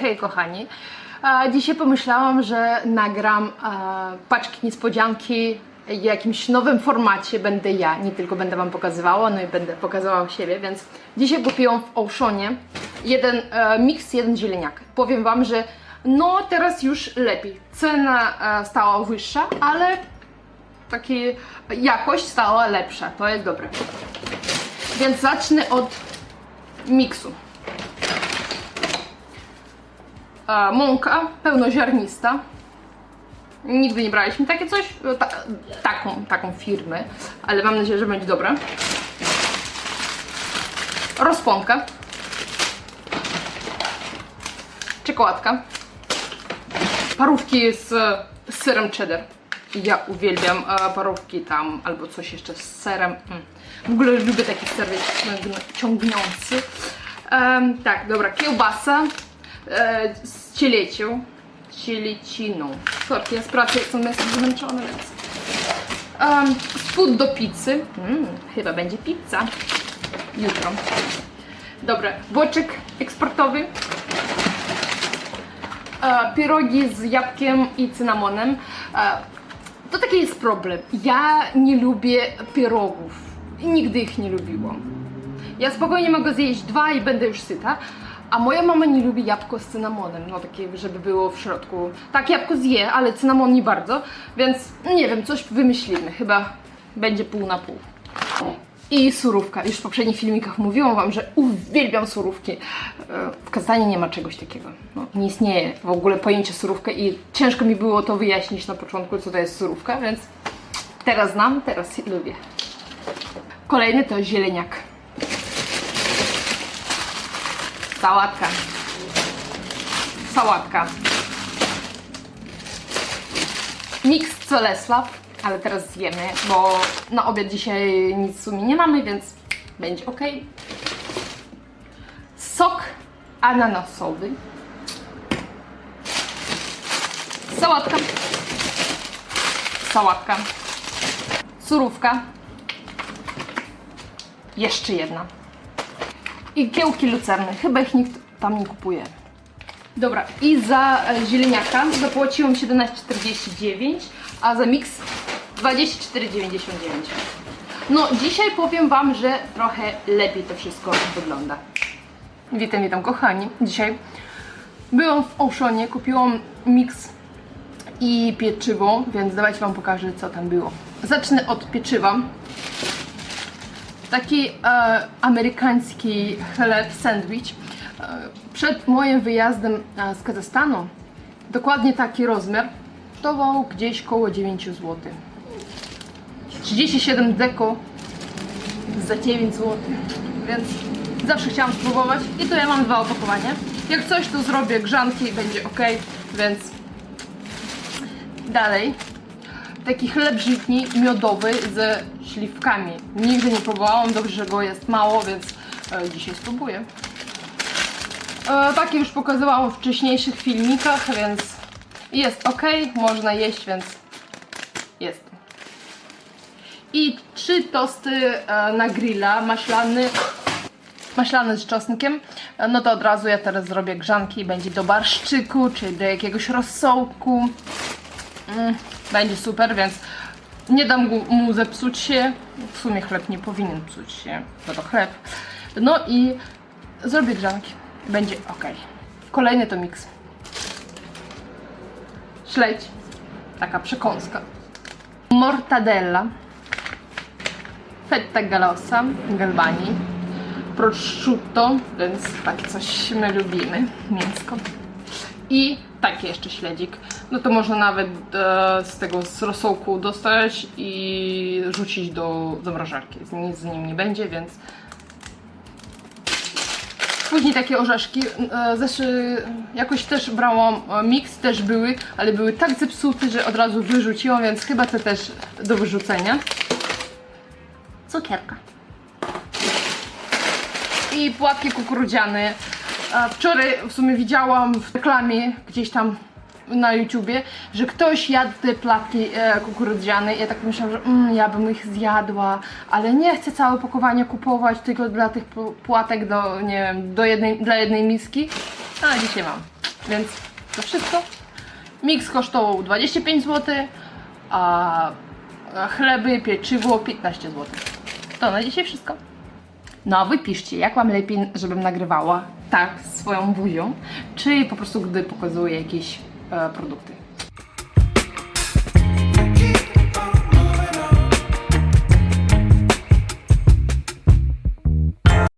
Hej kochani, dzisiaj pomyślałam, że nagram e, paczki niespodzianki w jakimś nowym formacie będę ja, nie tylko będę wam pokazywała, no i będę pokazywała siebie, więc dzisiaj kupiłam w Oceanie jeden e, miks, jeden zieleniak. Powiem wam, że no teraz już lepiej. Cena e, stała wyższa, ale taki jakość stała lepsza, to jest dobre. Więc zacznę od miksu. E, mąka pełnoziarnista. Nigdy nie braliśmy takie coś, ta, taką, taką firmę, ale mam nadzieję, że będzie dobre. Rozpąka. Czekoladka. Parówki z, serem cheddar. Ja uwielbiam parówki tam, albo coś jeszcze z serem. Mm. W ogóle lubię taki ser ciągnący. Em, tak, dobra, kiełbasa e, z cielecią, cieleciną. Sorry, ja z pracy jestem jestem zmęczona, więc... Um, spód do pizzy. Mm, chyba będzie pizza. Jutro. Dobra, boczek eksportowy. E, pierogi z jabłkiem i cynamonem. E, to taki jest problem. Ja nie lubię pierogów. Nigdy ich nie lubiłam. Ja spokojnie mogę zjeść dwa i będę już syta. A moja mama nie lubi jabłko z cynamonem, no takie, żeby było w środku. Tak, jabłko zje, ale cynamon nie bardzo, więc nie wiem, coś wymyślimy. Chyba będzie pół na pół. I surówka. Już w poprzednich filmikach mówiłam Wam, że uwielbiam surówki. E, W Kazani nie ma czegoś takiego. No, nie istnieje w ogóle pojęcie surówka i ciężko mi było to wyjaśnić na początku, co to jest surówka, więc teraz znam, teraz lubię. Kolejny to zieleniak. Sałatka. Sałatka. Miks Colesław, ale teraz zjemy, bo na obiad dzisiaj nic w sumie nie mamy, więc będzie ok. Sok ananasowy. Sałatka. Sałatka. Surówka. Jeszcze jedna. I kiełki lucerny. Chyba ich nikt tam nie kupuje. Dobra, i za e, zieleniaka zapłaciłam 17,49, a za miks 24,99. No, dzisiaj powiem Wam, że trochę lepiej to wszystko wygląda. Witam, witam kochani. Dzisiaj byłam w Oceanie, kupiłam miks i pieczywo, więc dawajcie Wam pokażę, co tam było. Zacznę od pieczywa. Taki e, amerykański chleb, sandwich. E, przed moim wyjazdem e, z Kazachstanu dokładnie taki rozmiar kosztował gdzieś koło 9 zł. 37 deko za 9 zł. Więc zawsze chciałam spróbować i tu ja mam dwa opakowania. Jak coś to zrobię grzanki będzie ok, więc dalej taki chleb żytni miodowy ze śliwkami. Nigdy nie próbowałam, dobrze, że go jest mało, więc e, dzisiaj spróbuję. E, takie już pokazywałam w wcześniejszych filmikach, więc jest ok, można jeść, więc jest. I trzy tosty e, na grilla, maślany, maślany z czosnkiem. E, No to od razu ja teraz zrobię grzanki i będzie do barszczyku, czy do jakiegoś rosołku. Mm, będzie super, więc nie dam mu- zepsuć się. W sumie chleb nie powinien psuć się, bo to chleb. No i zrobię grzanki. Będzie ok. Kolejny to miks. Śledź. Taka przekąska. Mortadella. Fetta galosa, galbani. Prosciutto, więc takie coś my lubimy. Mięsko. I taki jeszcze śledzik. No to można nawet e, z tego z rosołku dostać i rzucić do zamrażarki. Nic z nim nie będzie, więc Później takie orzeszki, e, zeszły, jakoś też brałam e, miks, też były, ale były tak zepsute, że od razu wyrzuciłam, więc chyba te też do wyrzucenia. Cukierka. I płatki kukurydziane. E, Wczoraj w sumie widziałam w reklamie gdzieś tam na YouTubie, że ktoś jadł te platki e, kukurydziane i ja tak myślałam, że mm, ja bym ich zjadła, ale nie chcę całe pakowanie kupować tylko dla tych płatek do, nie wiem, do jednej, dla jednej miski, a dzisiaj mam. Więc to wszystko. Miks kosztował 25 zł, a chleby, pieczywo 15 zł. To na dzisiaj wszystko. No a wy piszcie, jak Wam lepiej, żebym nagrywała tak swoją buzią, czy po prostu gdy pokazuję jakiś продукты.